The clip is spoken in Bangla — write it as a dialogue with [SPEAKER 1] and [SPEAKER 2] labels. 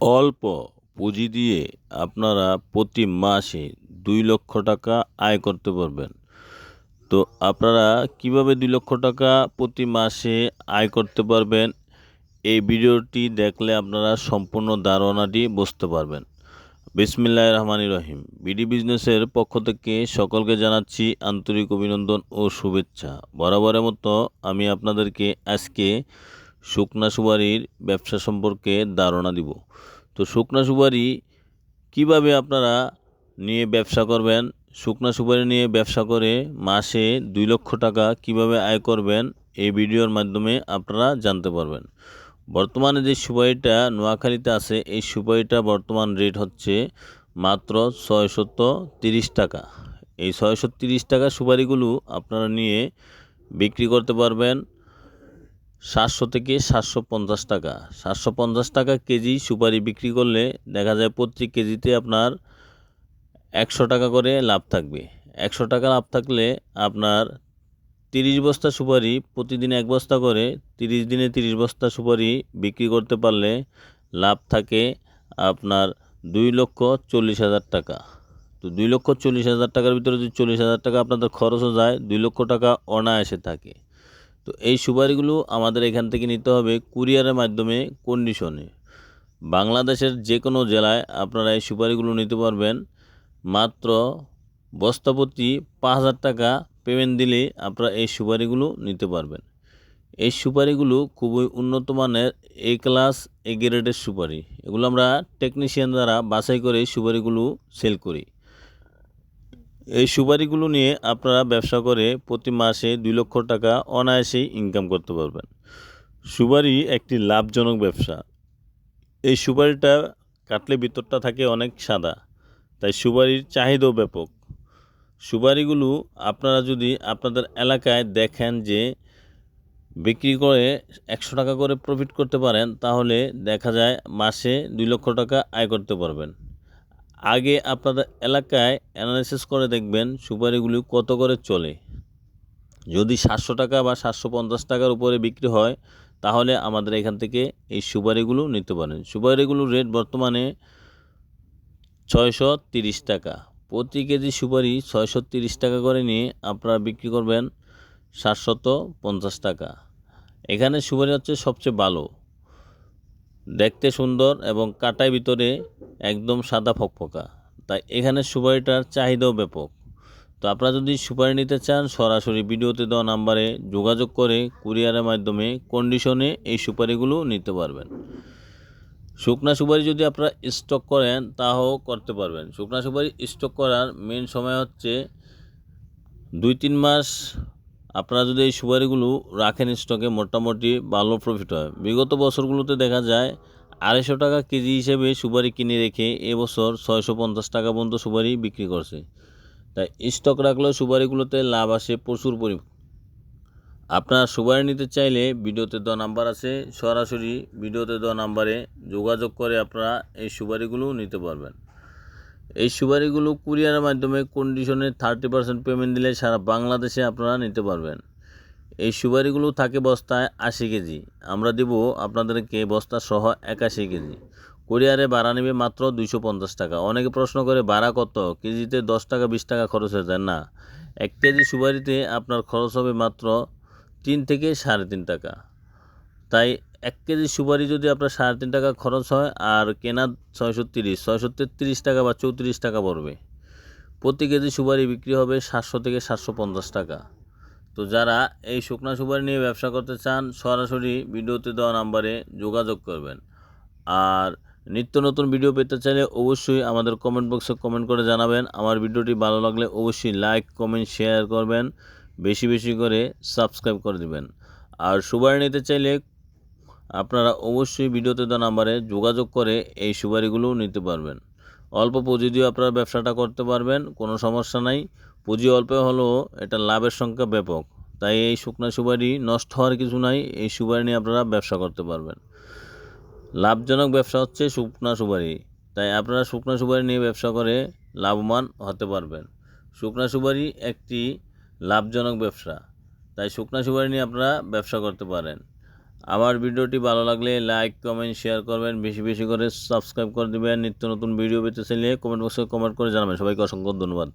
[SPEAKER 1] অল্প পুঁজি দিয়ে আপনারা প্রতি মাসে দুই লক্ষ টাকা আয় করতে পারবেন। তো আপনারা কীভাবে দুই লক্ষ টাকা প্রতি মাসে আয় করতে পারবেন, এই ভিডিওটি দেখলে আপনারা সম্পূর্ণ ধারণাটি বুঝতে পারবেন। বিসমিল্লাহ রহমানি রহিম। বিডি বিজনেসের পক্ষ থেকে সকলকে জানাচ্ছি আন্তরিক অভিনন্দন ও শুভেচ্ছা। বরাবরের মতো আমি আপনাদেরকে আজকে শুকনা সুপারির ব্যবসা সম্পর্কে ধারণা দিব। তো শুকনা সুপারি কীভাবে আপনারা নিয়ে ব্যবসা করবেন? শুকনা সুপারি নিয়ে ব্যবসা করে মাসে দুই লক্ষ টাকা কীভাবে আয় করবেন? এই ভিডিওর মাধ্যমে আপনারা জানতে পারবেন। বর্তমানে যে সুপারিটা নোয়াখালীতে আছে, এই সুপারিটা বর্তমান রেট হচ্ছে মাত্র ছয়শত তিরিশ টাকা। এই ছয়শো তিরিশ টাকা সুপারিগুলো আপনারা নিয়ে বিক্রি করতে পারবেন। সাতশো থেকে সাতশো পঞ্চাশ টাকা। সাতশো পঞ্চাশ টাকা কেজি সুপারি বিক্রি করলে দেখা যায় প্রতি কেজিতে আপনার একশো টাকা করে লাভ থাকবে। একশো টাকা লাভ থাকলে আপনার তিরিশ বস্তা সুপারি প্রতিদিন এক বস্তা করে তিরিশ দিনে তিরিশ বস্তা সুপারি বিক্রি করতে পারলে লাভ থাকে আপনার দুই লক্ষ চল্লিশ হাজার টাকা। তো দুই লক্ষ চল্লিশ হাজার টাকার ভিতরে যদি চল্লিশ হাজার টাকা আপনাদের খরচও যায়, দুই লক্ষ টাকা অনায়াসে থাকে। তো এই সুপারিগুলো আমাদের এখান থেকে নিতে হবে কুরিয়ারের মাধ্যমে কন্ডিশনে বাংলাদেশের যে কোনো জেলায় আপনারা এই সুপারিগুলো নিতে পারবেন। মাত্র বস্তাপতি পাঁচ হাজার টাকা পেমেন্ট দিলে আপনারা এই সুপারিগুলো নিতে পারবেন। এই সুপারিগুলো খুবই উন্নত মানের এ ক্লাস এ গ্রেডের সুপারি। এগুলো আমরা টেকনিশিয়ান দ্বারা বাছাই করে সুপারিগুলো সেল করি। এই সুপারিগুলো নিয়ে আপনারা ব্যবসা করে প্রতি মাসে দুই লক্ষ টাকা অনায়াসেই ইনকাম করতে পারবেন। সুপারি একটি লাভজনক ব্যবসা। এই সুপারিটা কাটলে ভিতরটা থাকে অনেক সাদা, তাই সুপারির চাহিদাও ব্যাপক। সুপারিগুলো আপনারা যদি আপনাদের এলাকায় দেখেন যে বিক্রি করে একশো টাকা করে প্রফিট করতে পারেন, তাহলে দেখা যায় মাসে দুই লক্ষ টাকা আয় করতে পারবেন। আগে আপনাদের এলাকায় অ্যানালিসিস করে দেখবেন সুপারিগুলি কত করে চলে। যদি সাতশো টাকা বা সাতশো পঞ্চাশ টাকার উপরে বিক্রি হয়, তাহলে আমাদের এখান থেকে এই সুপারিগুলো নিতে পারেন। সুপারিগুলোর রেট বর্তমানে ছয়শো তিরিশ টাকা। প্রতি কেজি সুপারি ছয়শো তিরিশ টাকা করে নিয়ে আপনারা বিক্রি করবেন সাতশত পঞ্চাশ টাকা। এখানে সুপারি হচ্ছে সবচেয়ে ভালো। দেখতে সুন্দর এবং কাটায় ভিতরে একদম সাদা ফকফকা। তাই এখানে সুপারিটার চাহিদাও ব্যাপক। তো আপনারা যদি সুপারি নিতে চান, সরাসরি ভিডিওতে দেওয়া নাম্বারে যোগাযোগ করে কুরিয়ারের মাধ্যমে কন্ডিশনে এই সুপারিগুলো নিতে পারবেন। শুকনা সুপারি যদি আপনারা স্টক করেন, তাও করতে পারবেন। শুকনা সুপারি স্টক করার মেন সময় হচ্ছে দুই তিন মাস আপনারা যদি এই সুপারিগুলো রাখেন স্টকে, মোটামুটি ভালো প্রফিট হয়। বিগত বছরগুলোতে দেখা যায় আড়াইশো টাকা কেজি হিসেবে সুপারি কিনে রেখে এবছর ছয়শো পঞ্চাশ টাকা পর্যন্ত সুপারি বিক্রি করছে। তাই স্টক রাখলেও সুপারিগুলোতে লাভ আসে প্রচুর পরিমাণ। আপনার সুপারি নিতে চাইলে ভিডিওতে দেওয়া নাম্বার আছে, সরাসরি ভিডিওতে দেওয়া নাম্বারে যোগাযোগ করে আপনারা এই সুপারিগুলো নিতে পারবেন। এই সুপারিগুলো কুরিয়ারের মাধ্যমে কন্ডিশনে থার্টি পার্সেন্ট পেমেন্ট দিলে সারা বাংলাদেশে আপনারা নিতে পারবেন। এই সুপারিগুলো থাকে বস্তায় আশি কেজি। আমরা দেব আপনাদেরকে বস্তা সহ একাশি কেজি। কুরিয়ারে ভাড়া নেবে মাত্র দুইশো পঞ্চাশ টাকা। অনেকে প্রশ্ন করে, ভাড়া কত? কেজিতে দশ টাকা, বিশ টাকা খরচ হয়ে যায়। না, এক কেজি সুপারিতে আপনার খরচ হবে মাত্র তিন থেকে সাড়ে তিন টাকা। তাই এক কেজি সুপারি যদি আপনার সাড়ে তিন টাকা খরচ হয়, আর কেনা ছয়শো তিরিশ ছয়শো তেত্রিশ টাকা বা চৌত্রিশ টাকা পড়বে। প্রতি কেজি সুপারি বিক্রি হবে সাতশো থেকে সাতশো পঞ্চাশ টাকা। তো যারা এই শুকনা সুপারি নিয়ে ব্যবসা করতে চান, সরাসরি ভিডিওতে দেওয়া নাম্বারে যোগাযোগ করবেন। আর নিত্য নতুন ভিডিও পেতে চাইলে অবশ্যই আমাদের কমেন্ট বক্সে কমেন্ট করে জানাবেন। আমার ভিডিওটি ভালো লাগলে অবশ্যই লাইক কমেন্ট শেয়ার করবেন। বেশি বেশি করে সাবস্ক্রাইব করে দিবেন। আর সুপারি নিতে চাইলে আপনারা অবশ্যই ভিডিওতে দেওয়া নাম্বারে যোগাযোগ করে এই সুপারিগুলো নিতে পারবেন। অল্প পুঁজি দিয়ে আপনারা ব্যবসাটা করতে পারবেন, কোনো সমস্যা নাই। পুঁজি অল্প হলেও এটা লাভের সংখ্যা ব্যাপক। তাই এই শুকনা সুপারি নষ্ট হওয়ার কিছু নাই, এই সুপারি নিয়ে আপনারা ব্যবসা করতে পারবেন। লাভজনক ব্যবসা হচ্ছে শুকনা সুপারি। তাই আপনারা শুকনা সুপারি নিয়ে ব্যবসা করে লাভবান হতে পারবেন। শুকনা সুপারি একটি লাভজনক ব্যবসা। তাই শুকনা সুপারি নিয়ে আপনারা ব্যবসা করতে পারেন। আমার ভিডিওটি ভালো লাগলে লাইক কমেন্ট শেয়ার করবেন। বেশি বেশি করে সাবস্ক্রাইব করে দেবেন। নিত্য নতুন ভিডিও পেতে চাইলে কমেন্ট বক্সে কমেন্ট করে জানাবেন। সবাইকে অসংখ্য ধন্যবাদ।